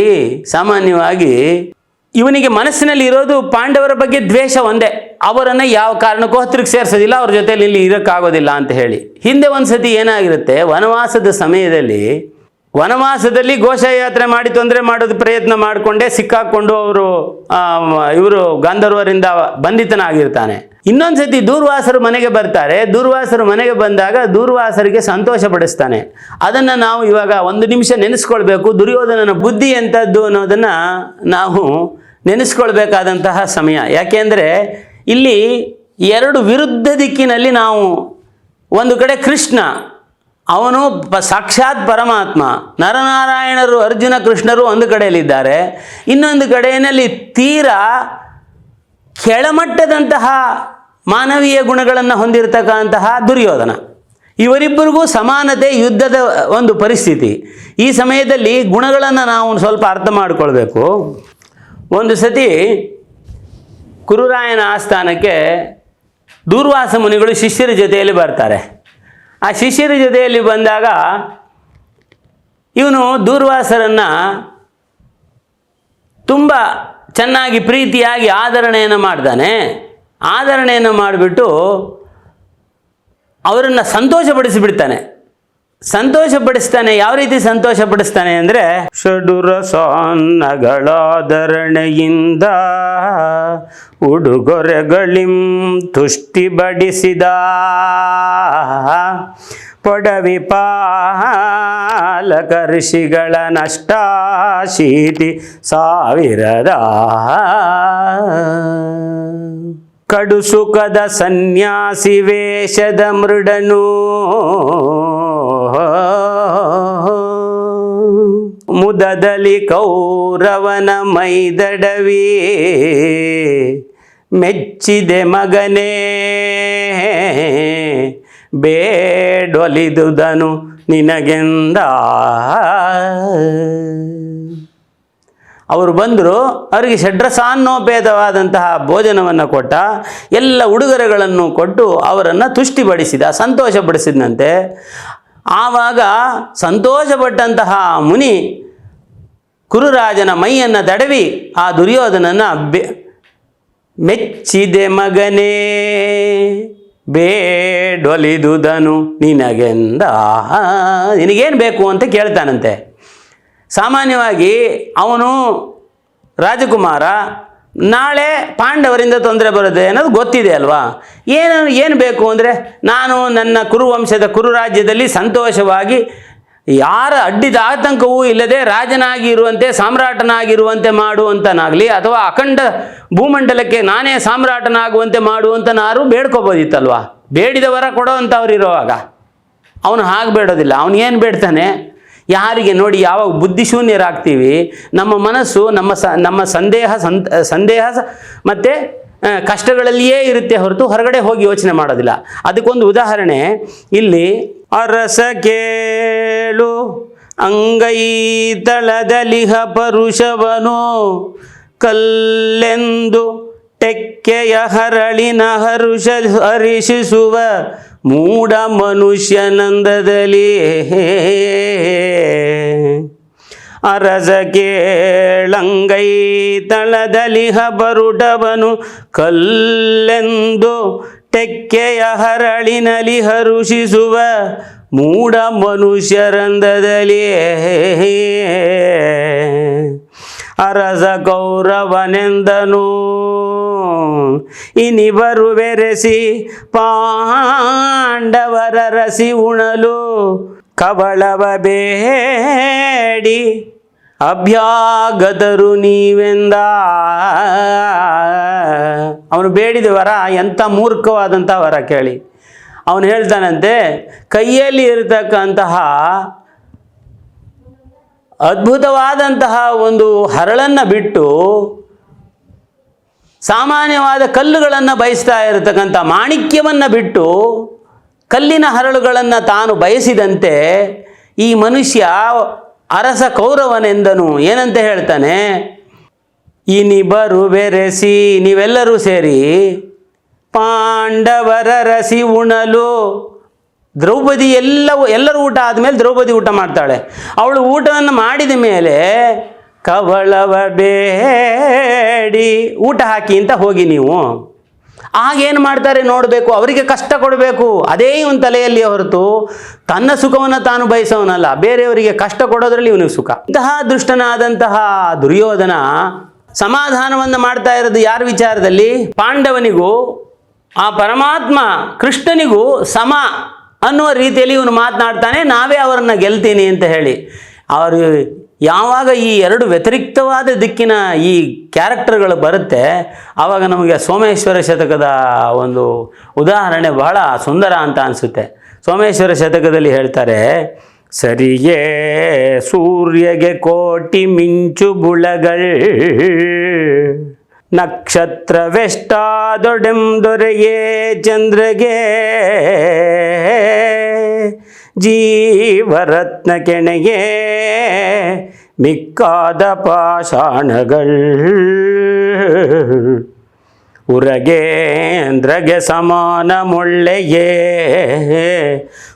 ಸಾಮಾನ್ಯವಾಗಿ ಇವನಿಗೆ ಮನಸ್ಸಿನಲ್ಲಿ ಇರೋದು ಪಾಂಡವರ ಬಗ್ಗೆ ದ್ವೇಷ ಒಂದೇ. ಅವರನ್ನು ಯಾವ ಕಾರಣಕ್ಕೂ ಹತ್ತಿರಕ್ಕೆ ಸೇರಿಸೋದಿಲ್ಲ, ಅವ್ರ ಜೊತೆಲಿ ಇಲ್ಲಿ ಇರೋಕ್ಕಾಗೋದಿಲ್ಲ ಅಂತ ಹೇಳಿ. ಹಿಂದೆ ಒಂದು ಸತಿ ಏನಾಗಿರುತ್ತೆ, ವನವಾಸದ ಸಮಯದಲ್ಲಿ, ವನವಾಸದಲ್ಲಿ ಘೋಷಯಾತ್ರೆ ಮಾಡಿ ತೊಂದರೆ ಮಾಡೋದು ಪ್ರಯತ್ನ ಮಾಡಿಕೊಂಡೇ ಸಿಕ್ಕಾಕೊಂಡು ಅವರು ಇವರು ಗಾಂಧರ್ವರಿಂದ ಬಂಧಿತನಾಗಿರ್ತಾನೆ. ಇನ್ನೊಂದು ಸತಿ ದೂರ್ವಾಸರು ಮನೆಗೆ ಬರ್ತಾರೆ. ದೂರ್ವಾಸರು ಮನೆಗೆ ಬಂದಾಗ ದೂರ್ವಾಸರಿಗೆ ಸಂತೋಷ ಪಡಿಸ್ತಾನೆ. ಅದನ್ನು ನಾವು ಇವಾಗ ಒಂದು ನಿಮಿಷ ನೆನೆಸ್ಕೊಳ್ಬೇಕು. ದುರ್ಯೋಧನನ ಬುದ್ಧಿ ಎಂಥದ್ದು ಅನ್ನೋದನ್ನು ನಾವು ನೆನೆಸ್ಕೊಳ್ಬೇಕಾದಂತಹ ಸಮಯ. ಯಾಕೆಂದರೆ ಇಲ್ಲಿ ಎರಡು ವಿರುದ್ಧ ದಿಕ್ಕಿನಲ್ಲಿ ನಾವು ಒಂದು ಕಡೆ ಕೃಷ್ಣ, ಅವನು ಪ ಸಾಕ್ಷಾತ್ ಪರಮಾತ್ಮ, ನರನಾರಾಯಣರು, ಅರ್ಜುನ, ಕೃಷ್ಣರು ಒಂದು ಕಡೆಯಲ್ಲಿದ್ದಾರೆ. ಇನ್ನೊಂದು ಕಡೆಯಲ್ಲಿ ತೀರಾ ಕೆಳಮಟ್ಟದಂತಹ ಮಾನವೀಯ ಗುಣಗಳನ್ನು ಹೊಂದಿರತಕ್ಕಂತಹ ದುರ್ಯೋಧನ. ಇವರಿಬ್ಬರಿಗೂ ಸಮಾನತೆ ಯುದ್ಧದ ಒಂದು ಪರಿಸ್ಥಿತಿ. ಈ ಸಮಯದಲ್ಲಿ ಗುಣಗಳನ್ನು ನಾವು ಸ್ವಲ್ಪ ಅರ್ಥ ಮಾಡಿಕೊಳ್ಬೇಕು. ಒಂದು ಸತಿ ಕುರುರಾಯನ ಆಸ್ಥಾನಕ್ಕೆ ದೂರ್ವಾಸ ಮುನಿಗಳು ಶಿಷ್ಯರ ಜೊತೆಯಲ್ಲಿ ಬರ್ತಾರೆ. ಆ ಶಿಷ್ಯರ ಜೊತೆಯಲ್ಲಿ ಬಂದಾಗ ಇವನು ದೂರ್ವಾಸರನ್ನು ತುಂಬ ಚೆನ್ನಾಗಿ ಪ್ರೀತಿಯಾಗಿ ಆಧರಣೆಯನ್ನು ಮಾಡ್ತಾನೆ ಆದರಣೆಯನ್ನು ಮಾಡಿಬಿಟ್ಟು ಅವರನ್ನು ಸಂತೋಷಪಡಿಸಿಬಿಡ್ತಾನೆ. ಸಂತೋಷಪಡಿಸ್ತಾನೆ, ಯಾವ ರೀತಿ ಸಂತೋಷ ಪಡಿಸ್ತಾನೆ ಅಂದ್ರೆ, ಷಡುರ ಸಾನ್ನಗಳಾದರಣೆಯಿಂದ ಉಡುಗೊರೆಗಳಿಂ ತುಷ್ಟಿ ಬಡಿಸಿದ ಪೊಡವಿ ಪಾಲಕ ಋಷಿಗಳ ನಷ್ಟಾಶೀತಿ ಸಾವಿರದ. ಕಡು ಸುಖದ ಸನ್ಯಾಸಿ ವೇಷದ ಮೃಡನು ಮುದದಲ್ಲಿ ಕೌರವನ ಮೈದಡವಿ, ಮೆಚ್ಚಿದೆ ಮಗನೇ, ಬೇಡೊಲಿದುದನು ನಿನಗೆಂದ. ಅವರು ಬಂದರು, ಅವರಿಗೆ ಷಡ್ರಸಾನ್ನೋಪೇತವಾದಂತಹ ಭೋಜನವನ್ನು ಕೊಟ್ಟ, ಎಲ್ಲ ಉಡುಗೊರೆಗಳನ್ನು ಕೊಟ್ಟು ಅವರನ್ನು ತುಷ್ಟಿಪಡಿಸಿದ, ಸಂತೋಷಪಡಿಸಿದಂತೆ ಆವಾಗ ಸಂತೋಷಪಟ್ಟಂತಹ ಮುನಿ ಕುರುರಾಜನ ಮೈಯನ್ನು ದಡವಿ ಆ ದುರ್ಯೋಧನನ ಬೆ, ಮೆಚ್ಚಿದೆ ಮಗನೇ, ಬೇಡೊಲಿದುದನು ನಿನಗೆಂದ ನಿನಗೇನು ಬೇಕು ಅಂತ ಕೇಳ್ತಾನಂತೆ. ಸಾಮಾನ್ಯವಾಗಿ ಅವನು ರಾಜಕುಮಾರ ನಾಳೆ ಪಾಂಡವರಿಂದ ತೊಂದರೆ ಬರುತ್ತೆ ಅನ್ನೋದು ಗೊತ್ತಿದೆ ಅಲ್ವಾ? ಏನು ಏನು ಬೇಕು ಅಂದರೆ ನಾನು ನನ್ನ ಕುರುವಂಶದ ಕುರು ರಾಜ್ಯದಲ್ಲಿ ಸಂತೋಷವಾಗಿ ಯಾರ ಅಡ್ಡಿದ ಆತಂಕವೂ ಇಲ್ಲದೆ ರಾಜನಾಗಿ ಇರುವಂತೆ ಸಾಮ್ರಾಟನಾಗಿರುವಂತೆ ಮಾಡುವಂತನಾಗಲಿ ಅಥವಾ ಅಖಂಡ ಭೂಮಂಡಲಕ್ಕೆ ನಾನೇ ಸಾಮ್ರಾಟನಾಗುವಂತೆ ಮಾಡುವಂತನಾರು ಬೇಡ್ಕೋಬೋದಿತ್ತಲ್ವಾ? ಬೇಡಿದವರ ಕೊಡೋ ಅಂಥವ್ರು ಇರೋವಾಗ. ಅವನು ಹಾಗೆ ಬೇಡೋದಿಲ್ಲ. ಅವನು ಏನು ಬೇಡ್ತಾನೆ? ಯಾರಿಗೆ ನೋಡಿ ಯಾವಾಗ ಬುದ್ಧಿಶೂನ್ಯರಾಗ್ತೀವಿ, ನಮ್ಮ ಮನಸ್ಸು, ನಮ್ಮ ಸ, ನಮ್ಮ ಸಂದೇಹ ಸಂತ ಸಂದೇಹ ಸ- ಮತ್ತು ಕಷ್ಟಗಳಲ್ಲಿಯೇ ಇರುತ್ತೆ ಹೊರತು ಹೊರಗಡೆ ಹೋಗಿ ಯೋಚನೆ ಮಾಡೋದಿಲ್ಲ. ಅದಕ್ಕೊಂದು ಉದಾಹರಣೆ, ಇಲ್ಲಿ, ಅರಸ ಕೇಳು ಅಂಗೈ ತಳದಲಿಹ ಪರುಷವನು ಕಲ್ಲೆಂದು ಟೆಕ್ಕೆಯ ಹರಳಿನ ಹರುಷ ಹರಿಶಿಸುವ ಮೂಢ ಮನುಷ್ಯನಂದದಲ್ಲಿ. ಅರಸ ಕೇಳಂಗೈ ತಳದಲಿಹ ಬರುಡವನು ಕಲ್ಲೆಂದು ಟೆಕ್ಕೆಯ ಹರಳಿನಲಿ ಹರುಷಿಸುವ ಮೂಡ ಮನುಷ್ಯರಂದದಲ್ಲಿ. ಅರಸ ಕೌರವನೆಂದನು ಇನಿವರು ಬೆರೆಸಿ ಪಾಂಡವರ ರಸಿ ಉಣಲು ಕವಳವ ಬೇಡಿ. ಅಭ್ಯಾಗದರು ನೀವೆಂದ? ಅವನು ಬೇಡಿದ ವರ, ಎಂಥ ಮೂರ್ಖವಾದಂಥ ವರ ಕೇಳಿ. ಅವನು ಹೇಳ್ತಾನಂತೆ, ಕೈಯಲ್ಲಿ ಇರತಕ್ಕಂತಹ ಅದ್ಭುತವಾದಂತಹ ಒಂದು ಹರಳನ್ನು ಬಿಟ್ಟು ಸಾಮಾನ್ಯವಾದ ಕಲ್ಲುಗಳನ್ನು ಬಯಸ್ತಾ ಇರತಕ್ಕಂಥ ಮಾಣಿಕ್ಯವನ್ನು ಬಿಟ್ಟು ಕಲ್ಲಿನ ಹರಳುಗಳನ್ನು ತಾನು ಬಯಸಿದಂತೆ ಈ ಮನುಷ್ಯ ಅರಸ ಕೌರವನೆಂದನು. ಏನಂತ ಹೇಳ್ತಾನೆ? ಇನಿಬರು ಬೆರೆಸಿ, ನೀವೆಲ್ಲರೂ ಸೇರಿ ಪಾಂಡವರ ರಸಿ ಉಣಲು. ದ್ರೌಪದಿ ಎಲ್ಲವೂ, ಎಲ್ಲರೂ ಊಟ ಆದಮೇಲೆ ದ್ರೌಪದಿ ಊಟ ಮಾಡ್ತಾಳೆ. ಅವಳು ಊಟವನ್ನು ಮಾಡಿದ ಮೇಲೆ ಕವಳವ ಬೇಡಿ. ಊಟ ಹಾಕಿ ಅಂತ ಹೋಗಿ ನೀವು. ಆಗೇನು ಮಾಡ್ತಾರೆ ನೋಡಬೇಕು, ಅವರಿಗೆ ಕಷ್ಟ ಕೊಡಬೇಕು. ಅದೇ ಇವನ ತಲೆಯಲ್ಲಿ ಹೊರತು ತನ್ನ ಸುಖವನ್ನು ತಾನು ಬಯಸೋನಲ್ಲ ಬೇರೆಯವರಿಗೆ ಕಷ್ಟ ಕೊಡೋದ್ರಲ್ಲಿ ಇವನಿಗೆ ಸುಖ. ಇಂತಹ ದುಷ್ಟನಾದಂತಹ ದುರ್ಯೋಧನ ಸಮಾಧಾನವನ್ನು ಮಾಡ್ತಾ ಇರೋದು ಯಾರ ವಿಚಾರದಲ್ಲಿ? ಪಾಂಡವನಿಗೂ, ಆ ಪರಮಾತ್ಮ ಕೃಷ್ಣನಿಗೂ ಸಮ ಅನ್ನುವ ರೀತಿಯಲ್ಲಿ ಇವನು ಮಾತನಾಡ್ತಾನೆ, ನಾವೇ ಅವರನ್ನ ಗೆಲ್ತೀನಿ ಅಂತ ಹೇಳಿ. ಅವರು ಯಾವಾಗ ಈ ಎರಡು ವ್ಯತಿರಿಕ್ತವಾದ ದಿಕ್ಕಿನ ಈ ಕ್ಯಾರೆಕ್ಟರ್ಗಳು ಬರುತ್ತೆ ಆವಾಗ ನಮಗೆ ಸೋಮೇಶ್ವರ ಶತಕದ ಒಂದು ಉದಾಹರಣೆ ಬಹಳ ಸುಂದರ ಅಂತ ಅನಿಸುತ್ತೆ. ಸೋಮೇಶ್ವರ ಶತಕದಲ್ಲಿ ಹೇಳ್ತಾರೆ, ಸರಿಯೇ, ಸೂರ್ಯಗೆ ಕೋಟಿ ಮಿಂಚು ಬುಳಗಳ್, ನಕ್ಷತ್ರವೆಷ್ಟಾದೊಡೆಂ ದೊರೆಯೇ ಚಂದ್ರಗೆ ಜೀವರತ್ನ ಕೆಣಗೆ ಮಿಕ್ಕಾದ ಪಾಷಾಣಗಳ್ ಉರಗೇಂದ್ರಗೆ ಸಮಾನ ಮೊಳ್ಳೆಯೇ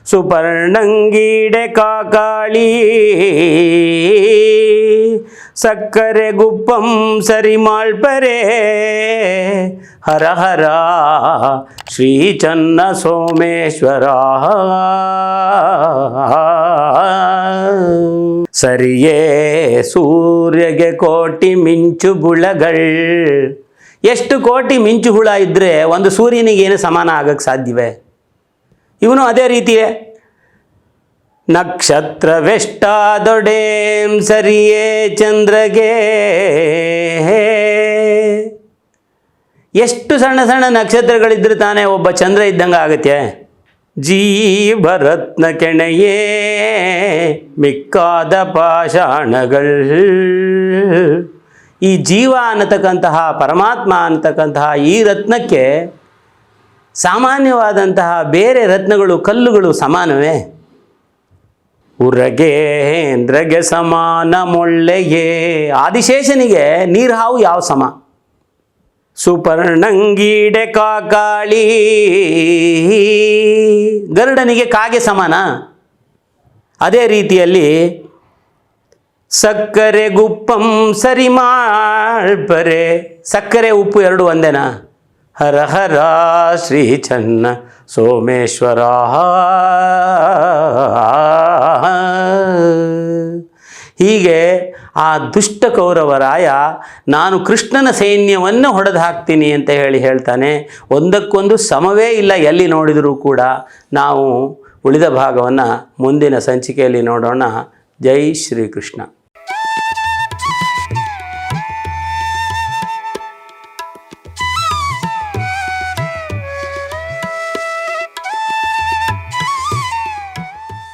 ಸುಪರ್ಣಂಗೀಡೆ ಕಾಕಾಳಿ ಸಕ್ಕರೆ ಗುಪ್ಪಂ ಸರಿ ಮಾಳ್ಪರೆ ಹರ ಹರ ಶ್ರೀ ಚನ್ನ ಸೋಮೇಶ್ವರ ಸರಿಯೇ ಸೂರ್ಯಗೆ ಕೋಟಿ ಮಿಂಚು ಬುಳಗಳ್ ಎಷ್ಟು ಕೋಟಿ ಮಿಂಚು ಹುಳ ಇದ್ದರೆ ಒಂದು ಸೂರ್ಯನಿಗೆ ಏನು ಸಮಾನ ಆಗಕ್ಕೆ ಸಾಧ್ಯವೇ? ಇವನು ಅದೇ ರೀತಿಯೇ. ನಕ್ಷತ್ರವೆಷ್ಟಾದೊಡೇಂ ಸರಿಯೇ ಚಂದ್ರಗೆ? ಎಷ್ಟು ಸಣ್ಣ ಸಣ್ಣ ನಕ್ಷತ್ರಗಳಿದ್ರೆ ತಾನೇ ಒಬ್ಬ ಚಂದ್ರ ಇದ್ದಂಗೆ ಆಗುತ್ತೆ? ಜೀವರತ್ನ ಕೆಣೆಯೇ, ಮಿಕ್ಕಾದ ಪಾಷಾಣಗಳ್. ಈ ಜೀವ ಅನ್ನತಕ್ಕಂತಹ, ಪರಮಾತ್ಮ ಅನ್ನತಕ್ಕಂತಹ ಈ ರತ್ನಕ್ಕೆ ಸಾಮಾನ್ಯವಾದಂತಹ ಬೇರೆ ರತ್ನಗಳು, ಕಲ್ಲುಗಳು ಸಮಾನವೇ? ಉರಗೇಂದ್ರಗೆ ಸಮಾನ ಮೊಳ್ಳೆಯೇ. ಆದಿಶೇಷನಿಗೆ ನೀರು ಹಾವು ಯಾವ ಸಮ? ಸುಪರ್ಣಂಗೀಡೆ ಕಾಕಾಳಿ. ಗರುಡನಿಗೆ ಕಾಗೆ ಸಮಾನ? ಅದೇ ರೀತಿಯಲ್ಲಿ ಸಕ್ಕರೆ ಗುಪ್ಪಂ ಸರಿ ಮಾಡ್ಬರೆ ಸಕ್ಕರೆ, ಉಪ್ಪು ಎರಡು ಒಂದೇನಾ? ಹರ ಹರ ಶ್ರೀ ಚನ್ನ ಸೋಮೇಶ್ವರ. ಹೀಗೆ ಆ ದುಷ್ಟ ಕೌರವರಾಯ ನಾನು ಕೃಷ್ಣನ ಸೈನ್ಯವನ್ನು ಹೊಡೆದು ಹಾಕ್ತೀನಿ ಅಂತ ಹೇಳಿ ಹೇಳ್ತಾನೆ. ಒಂದಕ್ಕೊಂದು ಸಮವೇ ಇಲ್ಲ ಎಲ್ಲಿ ನೋಡಿದರೂ ಕೂಡ ನಾವು ಉಳಿದ ಭಾಗವನ್ನು ಮುಂದಿನ ಸಂಚಿಕೆಯಲ್ಲಿ ನೋಡೋಣ. ಜೈ ಶ್ರೀಕೃಷ್ಣ.